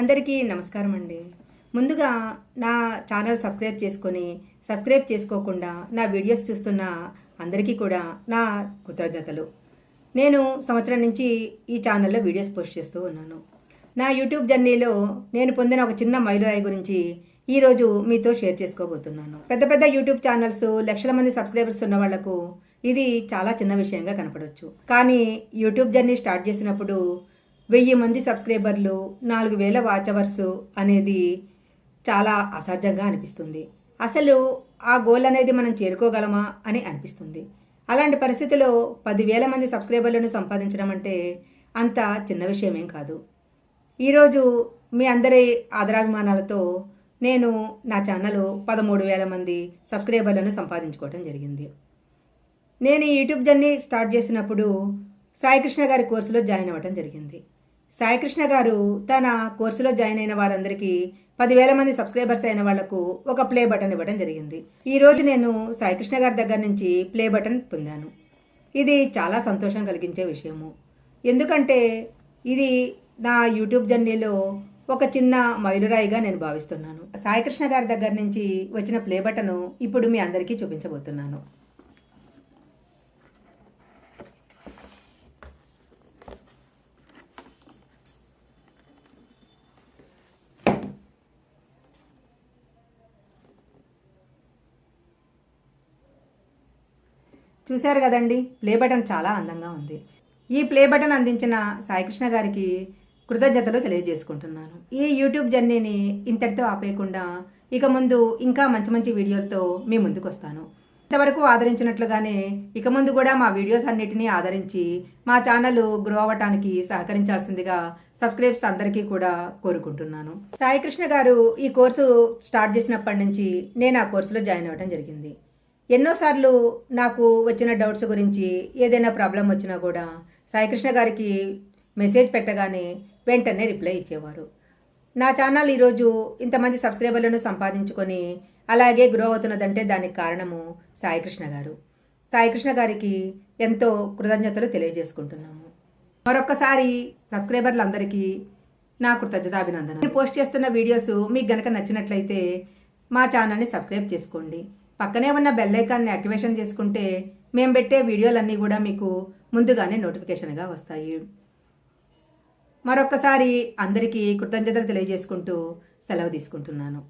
అందరికీ నమస్కారం అండి. ముందుగా నా ఛానల్ సబ్స్క్రైబ్ చేసుకొని సబ్స్క్రైబ్ చేసుకోకుండా నా వీడియోస్ చూస్తున్న అందరికీ కూడా నా కృతజ్ఞతలు. నేను సంవత్సరం నుంచి ఈ ఛానల్లో వీడియోస్ పోస్ట్ చేస్తూ ఉన్నాను. నా యూట్యూబ్ జర్నీలో నేను పొందిన ఒక చిన్న మైలురాయి గురించి ఈరోజు మీతో షేర్ చేసుకోబోతున్నాను. పెద్ద పెద్ద యూట్యూబ్ ఛానల్స్ లక్షల మంది సబ్స్క్రైబర్స్ ఉన్న వాళ్ళకు ఇది చాలా చిన్న విషయంగా కనపడవచ్చు కానీ యూట్యూబ్ జర్నీ స్టార్ట్ చేసినప్పుడు వెయ్యి మంది సబ్స్క్రైబర్లు నాలుగు వేల వాచ్ అవర్స్ అనేది చాలా అసహ్యంగా అనిపిస్తుంది. అసలు ఆ గోల్ అనేది మనం చేరుకోగలమా అని అనిపిస్తుంది. అలాంటి పరిస్థితిలో పదివేల మంది సబ్స్క్రైబర్లను సంపాదించడం అంటే అంత చిన్న విషయమేం కాదు. ఈరోజు మీ అందరి ఆదరాభిమానాలతో నేను నా ఛానల్ పదమూడు వేల మంది సబ్స్క్రైబర్లను సంపాదించుకోవడం జరిగింది. నేను ఈ యూట్యూబ్ జర్నీ స్టార్ట్ చేసినప్పుడు సాయికృష్ణ గారి కోర్సులో జాయిన్ అవ్వడం జరిగింది. సాయికృష్ణ గారు తన కోర్సులో జాయిన్ అయిన వాళ్ళందరికీ పదివేల మంది సబ్స్క్రైబర్స్ అయిన వాళ్ళకు ఒక ప్లే బటన్ ఇవ్వడం జరిగింది. ఈరోజు నేను సాయికృష్ణ గారి దగ్గర నుంచి ప్లే బటన్ పొందాను. ఇది చాలా సంతోషం కలిగించే విషయము. ఎందుకంటే ఇది నా యూట్యూబ్ జర్నీలో ఒక చిన్న మైలురాయిగా నేను భావిస్తున్నాను. సాయికృష్ణ గారి దగ్గర నుంచి వచ్చిన ప్లే బటను ఇప్పుడు మీ అందరికీ చూపించబోతున్నాను. చూశారు కదండి. ప్లే బటన్ చాలా అందంగా ఉంది. ఈ ప్లే బటన్ అందించిన సాయికృష్ణ గారికి కృతజ్ఞతలు తెలియజేసుకుంటున్నాను. ఈ యూట్యూబ్ జర్నీని ఇంతటితో ఆపేయకుండా ఇక ముందు ఇంకా మంచి మంచి వీడియోలతో మీ ముందుకు వస్తాను ఇంతవరకు ఆదరించినట్లుగానే ఇక ముందు కూడా మా వీడియోస్ అన్నిటినీ ఆదరించి మా ఛానల్ గ్రో అవ్వటానికి సహకరించాల్సిందిగా సబ్స్క్రైబ్స్ అందరికీ కూడా కోరుకుంటున్నాను. సాయికృష్ణ గారు ఈ కోర్సు స్టార్ట్ చేసినప్పటి నుంచి నేను ఆ కోర్సులో జాయిన్ అవ్వడం జరిగింది. ఎన్నోసార్లు నాకు వచ్చిన డౌట్స్ గురించి ఏదైనా ప్రాబ్లం వచ్చినా కూడా సాయికృష్ణ గారికి మెసేజ్ పెట్టగానే వెంటనే రిప్లై ఇచ్చేవారు. నా ఛానల్ ఈరోజు ఇంతమంది సబ్స్క్రైబర్లను సంపాదించుకొని అలాగే గ్రో అవుతున్నదంటే దానికి కారణము సాయికృష్ణ గారు. సాయికృష్ణ గారికి ఎంతో కృతజ్ఞతలు తెలియజేసుకుంటున్నాము. మరొక్కసారి సబ్స్క్రైబర్లందరికీ నా కృతజ్ఞతాభినందన నేను పోస్ట్ చేస్తున్న వీడియోస్ మీకు గనక నచ్చినట్లయితే మా ఛానల్ని సబ్స్క్రైబ్ చేసుకోండి. పక్కనే ఉన్న బెల్ ఐకాన్ని యాక్టివేషన్ చేసుకుంటే మేము పెట్టే వీడియోలన్నీ కూడా మీకు ముందుగానే నోటిఫికేషన్గా వస్తాయి. మరొక్కసారి అందరికీ కృతజ్ఞతలు తెలియజేసుకుంటూ సెలవు తీసుకుంటున్నాను.